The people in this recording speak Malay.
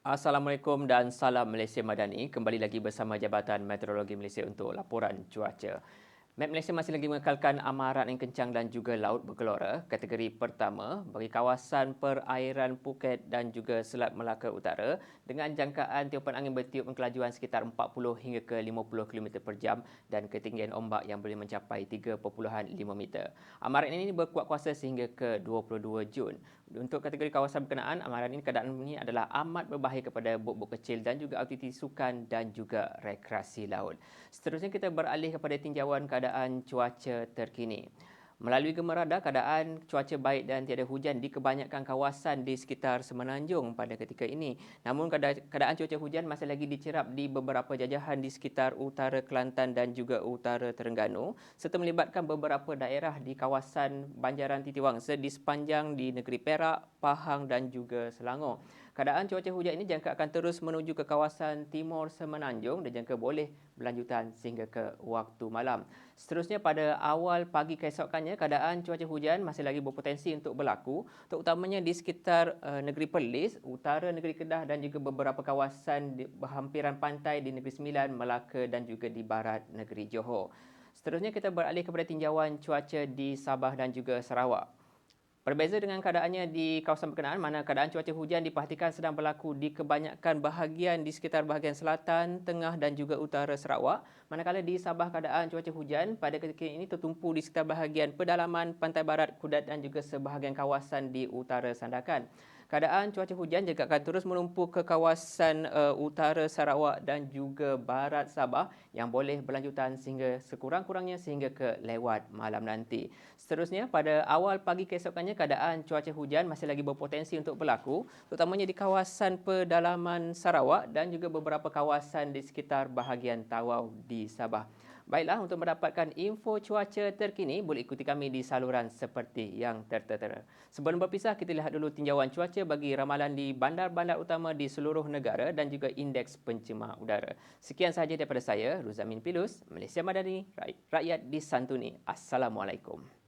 Assalamualaikum dan salam Malaysia Madani. Kembali lagi bersama Jabatan Meteorologi Malaysia untuk laporan cuaca. Met Malaysia masih lagi mengekalkan amaran yang kencang dan juga laut bergelora. Kategori pertama bagi kawasan perairan Phuket dan juga Selat Melaka Utara dengan jangkaan tiupan angin bertiup kelajuan sekitar 40 hingga ke 50 km per jam dan ketinggian ombak yang boleh mencapai 3.5 meter. Amaran ini berkuat kuasa sehingga ke 22 Jun. Untuk kategori kawasan berkenaan, amaran ini keadaan ini adalah amat berbahaya kepada bot-bot kecil dan juga aktiviti sukan dan juga rekreasi laut. Seterusnya kita beralih kepada tinjauan keadaan keadaan cuaca terkini. Melalui gemerada, keadaan cuaca baik dan tiada hujan di kebanyakan kawasan di sekitar Semenanjung pada ketika ini. Namun keadaan cuaca hujan masih lagi dicerap di beberapa jajahan di sekitar utara Kelantan dan juga utara Terengganu serta melibatkan beberapa daerah di kawasan Banjaran Titiwangsa di sepanjang di negeri Perak, Pahang dan juga Selangor. Keadaan cuaca hujan ini jangka akan terus menuju ke kawasan timur Semenanjung dan jangka boleh berlanjutan sehingga ke waktu malam. Seterusnya pada awal pagi keesokannya keadaan cuaca hujan masih lagi berpotensi untuk berlaku terutamanya di sekitar uh, negeri Perlis, utara negeri Kedah dan juga beberapa kawasan di berhampiran pantai di negeri Sembilan, Melaka dan juga di barat negeri Johor. Seterusnya kita beralih kepada tinjauan cuaca di Sabah dan juga Sarawak. Berbeza dengan keadaannya di kawasan berkenaan mana keadaan cuaca hujan diperhatikan sedang berlaku di kebanyakan bahagian di sekitar bahagian selatan, tengah dan juga utara Sarawak. Manakala di Sabah keadaan cuaca hujan pada ketika ini tertumpu di sekitar bahagian pedalaman pantai barat Kudat dan juga sebahagian kawasan di utara Sandakan keadaan cuaca hujan juga akan terus menumpuk ke kawasan uh, utara Sarawak dan juga barat Sabah yang boleh berlanjutan sehingga sekurang-kurangnya sehingga ke lewat malam nanti. Seterusnya pada awal pagi keesokannya keadaan cuaca hujan masih lagi berpotensi untuk berlaku terutamanya di kawasan pedalaman Sarawak dan juga beberapa kawasan di sekitar bahagian Tawau di Sabah. Baiklah, untuk mendapatkan info cuaca terkini, boleh ikuti kami di saluran seperti yang tertera. Sebelum berpisah, kita lihat dulu tinjauan cuaca bagi ramalan di bandar-bandar utama di seluruh negara dan juga indeks pencemar udara. Sekian sahaja daripada saya, Ruzamin Pilus, Malaysia Madani, rakyat disantuni. Assalamualaikum.